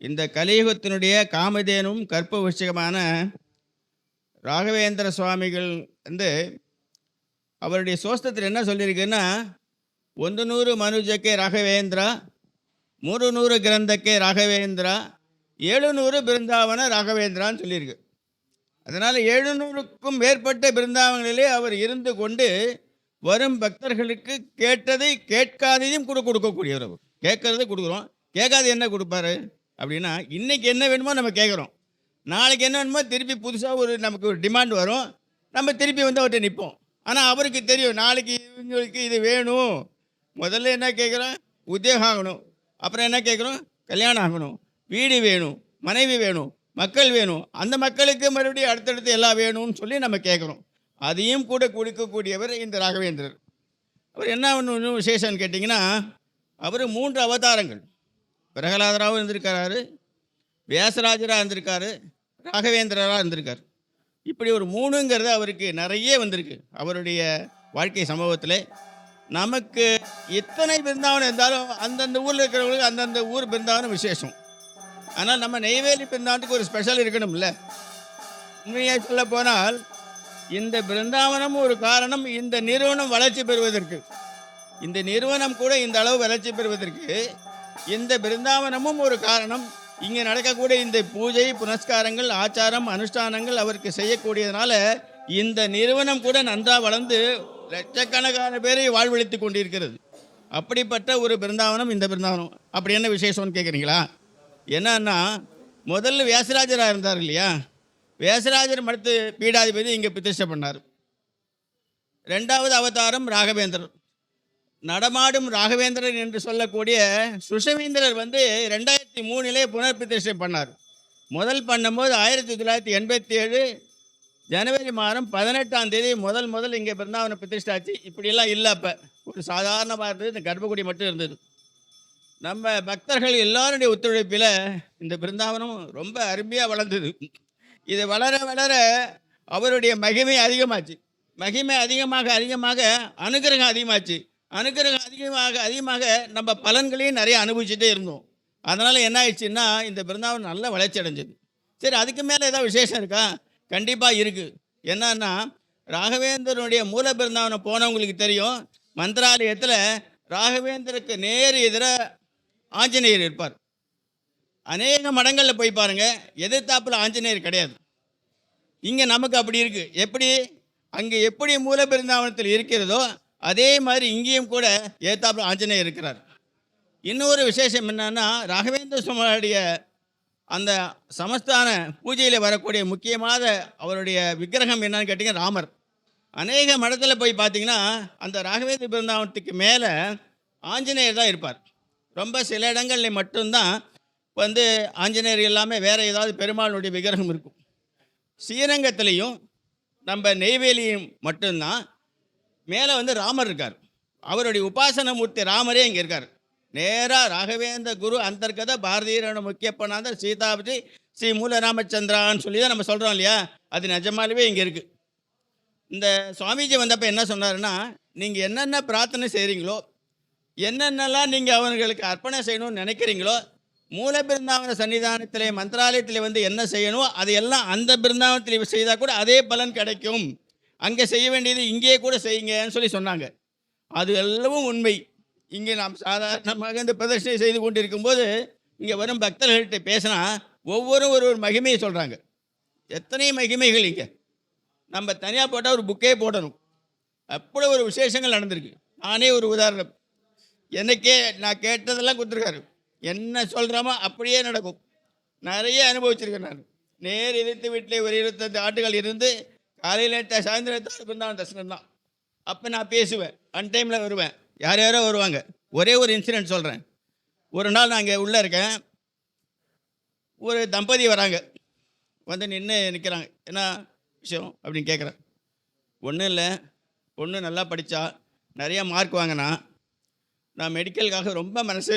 இந்த கலியுகத்தினுடைய காமதேனும் கற்ப விஷயமான ராகவேந்திர சுவாமிகள் வந்து அவருடைய சோஸ்தத்தில் என்ன சொல்லியிருக்குன்னா ಒಂದು ನೂರು ಮನುಜಕ್ಕೆ ராகவேந்திரா ಮೂರು ನೂறு கிரந்தக்கே ராகவேந்திரா ஏழுநூறு பிருந்தாவன ராகவேந்திரான்னு சொல்லியிருக்கு. அதனால் எழுநூறுக்கும் மேற்பட்ட பிருந்தாவனிலே அவர் இருந்து கொண்டு வரும் பக்தர்களுக்கு கேட்டதை கேட்காததையும் கூட கொடுக்கக்கூடியவர் அவர். கேட்கறதை கொடுக்குறோம். கேட்காது என்ன கொடுப்பாரு? அப்படின்னா இன்றைக்கி என்ன வேணுமோ நம்ம கேட்குறோம் நாளைக்கு என்ன வேணுமோ திருப்பி புதுசாக ஒரு நமக்கு ஒரு டிமாண்ட் வரும். நம்ம திருப்பி வந்து அவர்கிட்ட நிற்போம் ஆனால் அவருக்கு தெரியும் நாளைக்கு இவங்களுக்கு இது வேணும். முதல்ல என்ன கேட்குறோம் உத்தியோகம் ஆகணும். அப்புறம் என்ன கேட்குறோம் கல்யாணம் ஆகணும். வீடு வேணும். மனைவி வேணும். மக்கள் வேணும். அந்த மக்களுக்கு மறுபடியும் அடுத்தடுத்து எல்லாம் வேணும்னு சொல்லி நம்ம கேட்குறோம் அதையும் கூட கொடுக்கக்கூடியவர் இந்த ராகவேந்திரர். அவர் என்ன ஒன்று விசேஷம்னு கேட்டிங்கன்னா அவர் மூன்று அவதாரங்கள். பிரகலாதராகவும் இருந்திருக்காரு வியாசராஜராக இருந்திருக்காரு ராகவேந்திரராக இருந்திருக்கார். இப்படி ஒரு மூணுங்கிறது அவருக்கு நிறைய வந்திருக்கு. அவருடைய வாழ்க்கை சம்பவத்தில் நமக்கு எத்தனை பிருந்தாவனம் இருந்தாலும் அந்தந்த ஊரில் இருக்கிறவங்களுக்கு அந்தந்த ஊர் பிருந்தாவனம் விசேஷம். ஆனால் நம்ம நெய்வேலி பிருந்தாவனத்துக்கு ஒரு ஸ்பெஷல் இருக்கணும்ல. உண்மையாக சொல்ல போனால் இந்த பிருந்தாவனம் ஒரு காரணம் இந்த நிறுவனம் வளர்ச்சி பெறுவதற்கு. இந்த நிறுவனம் கூட இந்த அளவு வளர்ச்சி பெறுவதற்கு இந்த பிருந்தாவனமும் ஒரு காரணம். இங்கே நடக்கக்கூடிய இந்த பூஜை புனஸ்காரங்கள் ஆச்சாரம் அனுஷ்டானங்கள் அவருக்கு செய்யக்கூடியதுனால இந்த நிறுவனம் கூட நன்றாக வளர்ந்து லட்சக்கணக்கான பேரை வாழ்வழித்து கொண்டிருக்கிறது. அப்படிப்பட்ட ஒரு பிருந்தாவனம் இந்த பிருந்தாவனம். அப்படி என்ன விசேஷம்னு கேட்குறீங்களா? என்னன்னா முதல்ல வியாசராஜராக இருந்தார் இல்லையா? வியாசராஜர் மடுத்து பீடாதிபதி இங்கே பிரதிஷ்டை பண்ணார். ரெண்டாவது அவதாரம் ராகவேந்திரர் நடமாடும் ராகவேந்திரன் என்று சொல்லக்கூடிய சுஷவேந்திரர் வந்து ரெண்டாயிரத்தி மூணிலே புனர் பிரதிஷ்டை பண்ணார். முதல் பண்ணும்போது ஆயிரத்தி தொள்ளாயிரத்தி எண்பத்தி ஏழு ஜனவரி மாதம் பதினெட்டாம் தேதி முதல் முதல் இங்கே பிருந்தாவன பிரதிஷ்டை ஆச்சு. இப்படியெல்லாம் இல்லை அப்போ. ஒரு சாதாரணமாக இருந்தது இந்த கர்ப்பகுடி மட்டும் இருந்தது. நம்ம பக்தர்கள் எல்லாருடைய ஒத்துழைப்பில் இந்த பிருந்தாவனம் ரொம்ப அருமையாக வளர்ந்தது. இது வளர வளர அவருடைய மகிமை அதிகமாச்சு. மகிமை அதிகமாக அதிகமாக அனுகிரகம் அதிகமாச்சு. அனுகிரகம் அதிகமாக அதிகமாக நம்ம பலன்களையும் நிறைய அனுபவிச்சுட்டே இருந்தோம். அதனால் என்ன ஆயிடுச்சுன்னா இந்த பிருந்தாவனம் நல்ல வளர்ச்சி அடைஞ்சது. சரி அதுக்கு மேலே ஏதாவது விசேஷம் இருக்கா? கண்டிப்பாக இருக்குது என்னன்னா ராகவேந்திரனுடைய மூல பிருந்தாவனை போனவங்களுக்கு தெரியும். மந்திராலயத்தில் ராகவேந்தருக்கு நேர் எதிர ஆஞ்சநேயர் இருப்பார். அநேக மடங்களில் போய் பாருங்கள் எதிர்த்தாப்பில் ஆஞ்சநேயர் கிடையாது. இங்கே நமக்கு அப்படி இருக்குது எப்படி? அங்கே எப்படி மூல பிருந்தாவனத்தில் இருக்கிறதோ அதே மாதிரி இங்கேயும் கூட ஏத்தாப்புல ஆஞ்சநேயர் இருக்கிறார். இன்னொரு விசேஷம் என்னன்னா ராகவேந்திர சுவாமியுடைய அந்த சமஸ்தான பூஜையில் வரக்கூடிய முக்கியமான அவருடைய விக்கிரகம் என்னன்னு கேட்டிங்கன்னா ராமர். அநேக மடத்தில் போய் பார்த்தீங்கன்னா அந்த ராகவேந்திர பிருந்தாவனத்துக்கு மேலே ஆஞ்சநேயர் தான் இருப்பார். ரொம்ப சில இடங்களில் மட்டும்தான் வந்து ஆஞ்சநேயர் இல்லாமல் வேறு ஏதாவது பெருமாளுடைய விக்கிரகம் இருக்கும். ஸ்ரீரங்கத்துலேயும் நம்ம நெய்வேலியும் மட்டும்தான் மேலே வந்து ராமர் இருக்கார். அவருடைய உபாசன மூர்த்தி ராமரே இங்கே இருக்கார். நேராக ராகவேந்திர குரு அந்தர்கத பாரதியரோட முக்கியப்பனாந்தர் சீதாபதி ஸ்ரீ மூல ராமச்சந்திரான்னு சொல்லி தான் நம்ம சொல்கிறோம் இல்லையா? அது நிஜமாலுமே இங்கே இருக்குது இந்த சுவாமிஜி வந்தப்போ என்ன சொன்னாருன்னா நீங்கள் என்னென்ன பிரார்த்தனை செய்கிறீங்களோ என்னென்னலாம் நீங்கள் அவர்களுக்கு அர்ப்பணை செய்யணும்னு நினைக்கிறீங்களோ மூல பிருந்தாவன சன்னிதானத்திலே மந்திராலயத்தில் வந்து என்ன செய்யணும் அதையெல்லாம் அந்த பிருந்தாவனத்தில் செய்தால் கூட அதே பலன் கிடைக்கும். அங்கே செய்ய வேண்டியது இங்கேயே கூட செய்யுங்கன்னு சொல்லி சொன்னாங்க. அது எல்லாம் உண்மை. இங்கே நாம் சாதாரணமாக இந்த பிரதர்ஷனை செய்து கொண்டு இருக்கும்போது இங்கே வரும் பக்தர்கள்ட்ட பேசினா ஒவ்வொரு ஒரு ஒரு மகிமையை சொல்கிறாங்க எத்தனை மகிமைகள் இங்கே? நம்ம தனியாக போட்டால் ஒரு புக்கே போடணும். அப்படி ஒரு விசேஷங்கள் நடந்திருக்கு. நானே ஒரு உதாரணம். எனக்கே நான் கேட்டதெல்லாம் கொடுத்துருக்காரு. என்ன சொல்கிறோமோ அப்படியே நடக்கும். நிறைய அனுபவிச்சிருக்கேன் நான். நேர் எதிர்த்து வீட்டிலே ஒரு இருபத்தஞ்சு ஆண்டுகள் இருந்து காலையில் சாயந்தரத்தை பிருந்தாவன தரிசனம் தான். அப்போ நான் பேசுவேன். அன் டைமில் வருவேன். யார் யாரோ வருவாங்க. ஒரே ஒரு இன்சிடென்ட் சொல்கிறேன் ஒரு நாள் நான் இங்கே உள்ளே இருக்கேன். ஒரு தம்பதி வராங்க. வந்து நின்று நிற்கிறாங்க என்ன விஷயம்? அப்படின்னு கேட்குறேன் ஒன்றும் இல்லை. பொண்ணு நல்லா படித்தா நிறையா மார்க் வாங்கினா. நான் மெடிக்கலுக்காக ரொம்ப மனசு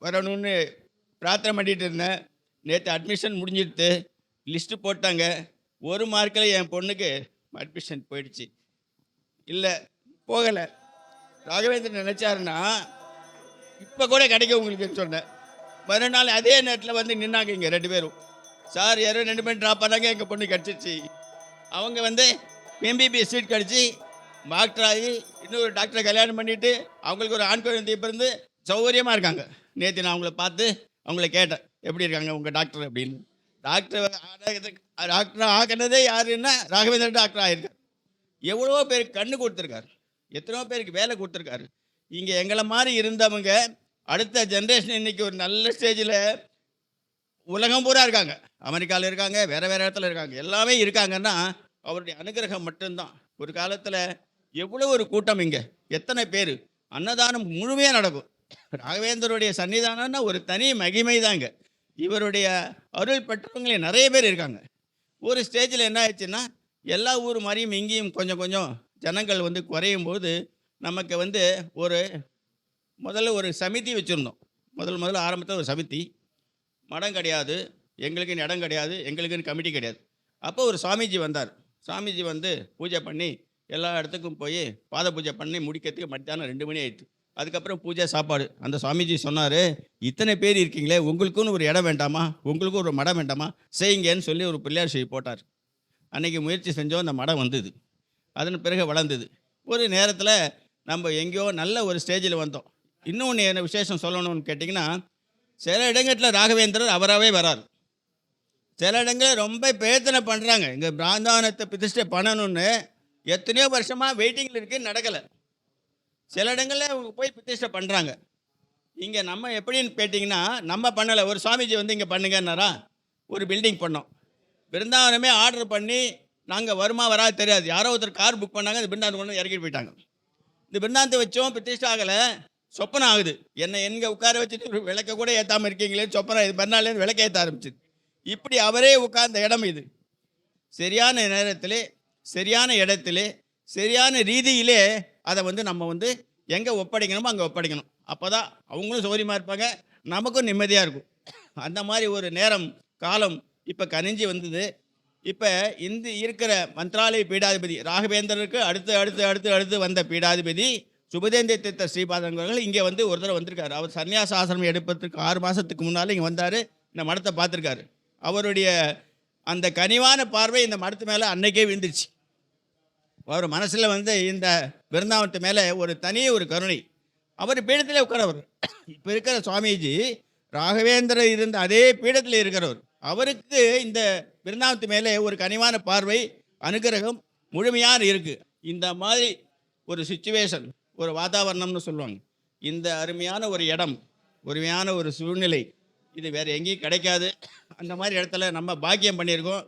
வரணும்னு பிரார்த்தனை பண்ணிகிட்டு இருந்தேன். நேற்று அட்மிஷன் முடிஞ்சிடுத்து. லிஸ்ட்டு போட்டாங்க. ஒரு மார்க்கில் என் பொண்ணுக்கு அட்மிஷன் போயிடுச்சு. இல்லை போகலை. ராகவேந்திரன் நினச்சாருன்னா இப்போ கூட கிடைக்கும் உங்களுக்கு சொன்னேன். மறுநாள் அதே நேரத்தில் வந்து நின்னாங்க இங்கே ரெண்டு பேரும். சார் யாரோ ரெண்டு பேரும் ட்ராப் பண்ணாங்க எங்கள் பொண்ணு கிடச்சிருச்சு. அவங்க வந்து எம்பிபிஎஸ் சீட் கிடச்சி டாக்டர் ஆகி இன்னொரு டாக்டரை கல்யாணம் பண்ணிட்டு அவங்களுக்கு ஒரு ஆண் குழந்தை பிறந்து சௌகரியமாக இருக்காங்க. நேற்று நான் அவங்கள பார்த்து அவங்கள கேட்டேன். எப்படி இருக்காங்க உங்கள் டாக்டர் அப்படின்னு. டாக்டர் டாக்டர் ஆக்கினதே யாருன்னா ராகவேந்திரன் டாக்டர் ஆகியிருக்கார் எவ்வளோ பேருக்கு கண்ணு கொடுத்துருக்காரு. எத்தனையோ பேருக்கு வேலை கொடுத்துருக்காரு. இங்கே எங்களை மாதிரி இருந்தவங்க அடுத்த ஜென்ரேஷன் இன்னைக்கு ஒரு நல்ல ஸ்டேஜில் உலகம் பூரா இருக்காங்க. அமெரிக்காவில் இருக்காங்க வேறு வேறு இடத்துல இருக்காங்க. எல்லாமே இருக்காங்கன்னா அவருடைய அனுகிரகம் மட்டும்தான். ஒரு காலத்தில் எவ்வளோ ஒரு கூட்டம் இங்கே. எத்தனை பேர்? அன்னதானம் முழுமையாக நடக்கும். ராகவேந்தருடைய சன்னிதானம்னா ஒரு தனி மகிமை தாங்க இவருடைய அருள் பெற்றவங்களே நிறைய பேர் இருக்காங்க. ஒரு ஸ்டேஜில் என்ன ஆயிடுச்சுன்னா எல்லா ஊர் மாதிரியும் இங்கேயும் கொஞ்சம் கொஞ்சம் ஜனங்கள் வந்து குறையும் போது நமக்கு வந்து ஒரு முதல்ல ஒரு சமிதி வச்சுருந்தோம். முதல் முதல்ல ஆரம்பத்தில் ஒரு சமிதி. மடம் கிடையாது எங்களுக்குன்னு இடம் கிடையாது எங்களுக்குன்னு கமிட்டி கிடையாது. அப்போ ஒரு சுவாமிஜி வந்தார். சுவாமிஜி வந்து பூஜை பண்ணி எல்லா இடத்துக்கும் போய் பாத பூஜை பண்ணி முடிக்கிறதுக்கு மத்தியானம் ரெண்டு மணி ஆயிடுச்சு. அதுக்கப்புறம் பூஜை சாப்பாடு. அந்த சுவாமிஜி சொன்னார் இத்தனை பேர் இருக்கீங்களே உங்களுக்குன்னு ஒரு இடம் வேண்டாமா? உங்களுக்கும் ஒரு மடம் வேண்டாமா? செய்யுங்கன்னு சொல்லி ஒரு பிள்ளையார் செய்ய போட்டார். அன்னைக்கு முயற்சி செஞ்சோம் அந்த மடம் வந்தது. அதன் பிறகு வளர்ந்தது. ஒரு நேரத்தில் நம்ம எங்கேயோ நல்ல ஒரு ஸ்டேஜில் வந்தோம். இன்னொன்று என்ன விசேஷம் சொல்லணும்னு கேட்டிங்கன்னா சில இடங்களில் ராகவேந்திரர் அவராகவே வரார். சில இடங்களில் ரொம்ப பிரயத்தனை பண்ணுறாங்க இங்கே பிராந்தானத்தை பிரதிஷ்டை பண்ணணும்னு எத்தனையோ வருஷமாக வெயிட்டிங்கில் இருக்குது நடக்கலை. சில இடங்களில் அவங்க போய் பிரதிஷ்டை பண்ணுறாங்க இங்கே நம்ம எப்படின்னு கேட்டிங்கன்னா நம்ம பண்ணலை ஒரு சுவாமிஜி வந்து இங்கே பண்ணுங்கன்னாரா? ஒரு பில்டிங் பண்ணோம். பிருந்தாவனமே ஆர்டர் பண்ணி நாங்கள் வருமா வராது தெரியாது. யாரோ ஒருத்தர் கார் புக் பண்ணாங்க இந்த பிருந்தாவனம் கொண்டு இறக்கிட்டு போயிட்டாங்க. இந்த பிருந்தாந்தத்தை வச்சோம் பிரதிஷ்டை ஆகலை. சொப்பனம் ஆகுது. என்னை எங்கே உட்கார வச்சுட்டு விளக்க கூட ஏற்றாமல் இருக்கீங்களே சொப்பனம் இது பண்ணாலேன்னு விளக்க ஏற்ற ஆரம்பிச்சிது. இப்படி அவரே உட்கார்ந்த இடம் இது. சரியான நேரத்திலே சரியான இடத்திலே சரியான ரீதியிலே அதை வந்து நம்ம வந்து எங்கே ஒப்படைக்கணுமோ அங்கே ஒப்படைக்கணும். அப்போ தான் அவங்களும் சௌரியமாக இருப்பாங்க. நமக்கும் நிம்மதியாக இருக்கும். அந்த மாதிரி ஒரு நேரம் காலம் இப்போ கனிஞ்சி வந்தது. இப்போ இந்த இருக்கிற மந்த்ராலய பீடாதிபதி ராகவேந்தருக்கு அடுத்து அடுத்து அடுத்து அடுத்து வந்த பீடாதிபதி சுபதேந்திர தீர்த்த ஸ்ரீபாதங்கள் இங்கே வந்து ஒரு தடவை வந்திருக்காரு. அவர் சன்னியாச ஆசிரமம் எடுப்பதற்கு ஆறு மாதத்துக்கு முன்னால் இங்கே வந்தார். இந்த மடத்தை பார்த்துருக்காரு. அவருடைய அந்த கனிவான பார்வை இந்த மடத்து மேலே அன்னைக்கே விழுந்துருச்சு. அவர் மனசில் வந்து இந்த பிருந்தாவனத்து மேலே ஒரு தனி ஒரு கருணை. அவர் பீடத்திலே உட்காரவர் இப்போ இருக்கிற சுவாமிஜி ராகவேந்திரர் இருந்த அதே பீடத்தில் இருக்கிறவர். அவருக்கு இந்த பிருந்தாவனத்து மேலே ஒரு கனிவான பார்வை அனுகிரகம் முழுமையாக இருக்குது இந்த மாதிரி ஒரு சுச்சுவேஷன் ஒரு வாதாவரணம்னு சொல்லுவாங்க. இந்த அருமையான ஒரு இடம் உரிமையான ஒரு சூழ்நிலை இது வேறு எங்கேயும் கிடைக்காது. அந்த மாதிரி இடத்துல நம்ம பாக்கியம் பண்ணியிருக்கோம்.